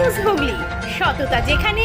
News Hooghly সততা যেখানে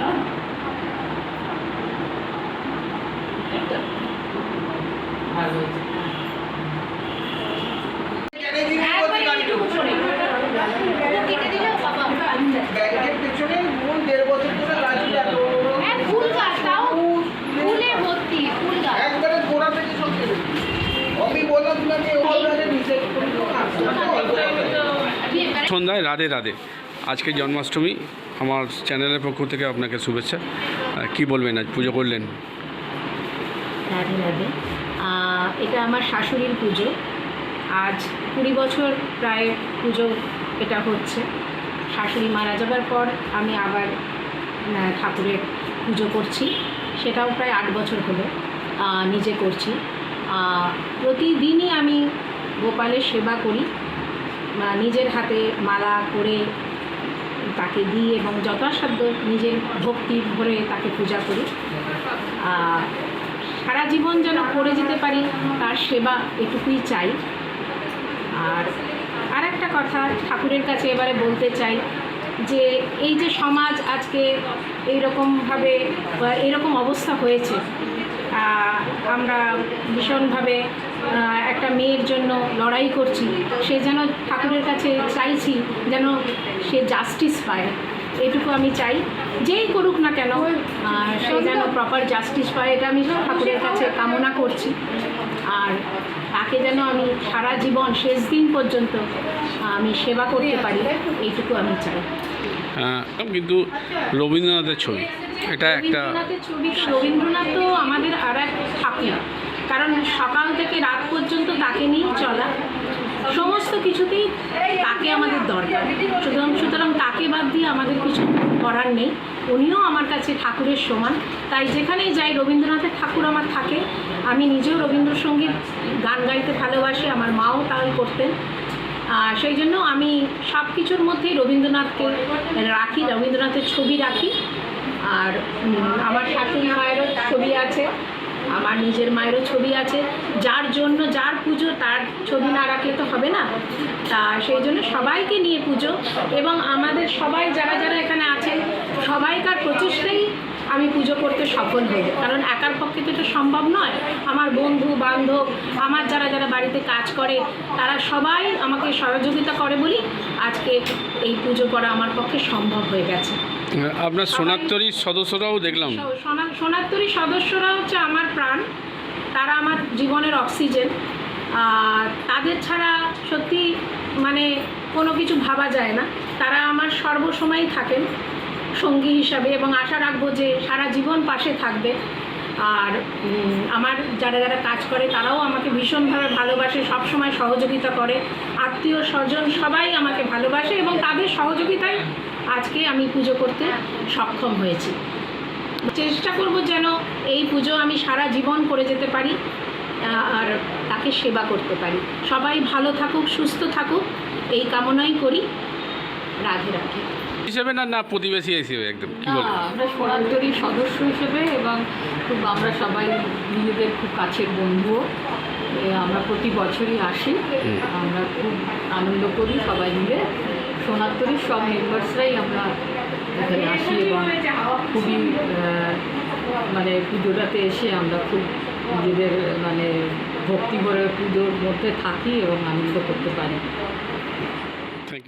না। সন্ধ্যায় রাধে রাধে। আজকে জন্মাষ্টমী আমার চ্যানেলের পক্ষ থেকে আপনাকে শুভেচ্ছা। কি বলবেন? আজ পুজো করলেন? রাধে এটা আমার শাশুড়ির পুজো। আজ কুড়ি বছর প্রায় পুজো এটা হচ্ছে। শাশুড়ি মারা যাবার পর আমি আবার ঠাকুরের পুজো করছি। সেটাও প্রায় আট বছর হলো নিজে করছি। প্রতিদিনই আমি গোপালের সেবা করি। নিজের হাতে মালা করে তাকে দিই এবং যথাসাধ্য নিজের ভক্তি ভরে তাকে পূজা করি। আহ, সারা জীবন যেন করে যেতে পারি তার সেবা এটুকুই চাই। আর আর একটা কথা ঠাকুরের কাছে এবারে বলতে চাই যে এই যে সমাজ আজকে এইরকমভাবে এরকম অবস্থা হয়েছে আমরা ভীষণভাবে একটা মেয়ের জন্য লড়াই করছি সে যেন ঠাকুরের কাছে চাইছি যেন সে জাস্টিস পায়। এটুকু আমি চাই যেই করুক না কেন সে যেন প্রপার জাস্টিস পায় এটা আমি ঠাকুরের কাছে কামনা করছি। আর তাকে যেন আমি সারা জীবন শেষ দিন পর্যন্ত আমি সেবা করতে পারি এইটুকু আমি চাই। কিন্তু রবীন্দ্রনাথের ছবি এটা একটা রবীন্দ্রনাথের ছবি রবীন্দ্রনাথ তো আমাদের আর এক ঠাকুর কারণ সকাল থেকে রাত পর্যন্ত তাকে নিয়েই চলা। সমস্ত কিছুতেই তাকে আমাদের দরকার। সুতরাং সুতরাং তাকে বাদ দিয়ে আমাদের কিছু করার নেই। উনিও আমার কাছে ঠাকুরের সমান। তাই যেখানেই যাই, রবীন্দ্রনাথের ঠাকুর আমার থাকে। আমি নিজেও রবীন্দ্রসঙ্গীত গান গাইতে ভালোবাসি, আমার মাও তাই করতেন। আর সেই জন্য আমি সব কিছুর মধ্যেই রবীন্দ্রনাথকে রাখি, রবীন্দ্রনাথের ছবি রাখি। আর আমার শাশুড়ি মায়েরও ছবি আছে। আমার নিজের মায়েরও ছবি আছে, যার জন্য, যার পুজো, তার ছবি না রাখলে তো হবে না। তা সেই জন্য সবাইকে নিয়ে পুজো এবং আমাদের সবাই যারা যারা এখানে আছেন, সবাইকার প্রচেষ্টাই আমি পুজো করতে সফল হই কারণ একার পক্ষে তো এটা সম্ভব নয়। আমার বন্ধু, বান্ধব, আমার যারা যারা বাড়িতে কাজ করে, তারা সবাই আমাকে সহযোগিতা করে বলি, আজকে এই পুজো করা আমার পক্ষে সম্ভব হয়ে গেছে। আপনার সোনাত্তরীর সদস্যরাও দেখলাম। সো- সদস্যরা হচ্ছে আমার প্রাণ। তারা আমার জীবনের অক্সিজেন। আর তাদের ছাড়া সত্যি মানে কোনো কিছু ভাবা যায় না। তারা আমার সর্বসময়ই থাকেন সঙ্গী হিসাবে এবং আশা রাখব যে সারা জীবন পাশে থাকবে। আর আমার যারা যারা কাজ করে তারাও আমাকে ভীষণভাবে ভালোবাসে, সবসময় সহযোগিতা করে। আত্মীয় স্বজন সবাই আমাকে ভালোবাসে এবং তাদের সহযোগিতায় আজকে আমি পুজো করতে সক্ষম হয়েছি। চেষ্টা করব যেন এই পুজো আমি সারা জীবন করে যেতে পারি আর তাকে সেবা করতে পারি। সবাই ভালো থাকুক সুস্থ থাকুক এই কামনাই করি। রাধে রাধে। হিসেবে না না প্রতিবেশী হিসেবে একদম কি না, বলবেন আমরা সোনান্তরী সদস্য হিসেবে এবং খুব আমরা সবাই নিজেদের খুব কাছের বন্ধুও আমরা প্রতি বছরই আসি। আমরা খুব আনন্দ করি সবাই মিলে। সোনান্তরীর সব মেম্বার্সরাই আমরা এখানে আসি এবং খুবই মানে পুজোটাতে এসে আমরা খুব নিজেদের মানে ভক্তি ভরে পুজোর মধ্যে থাকি এবং আনন্দ করতে পারি।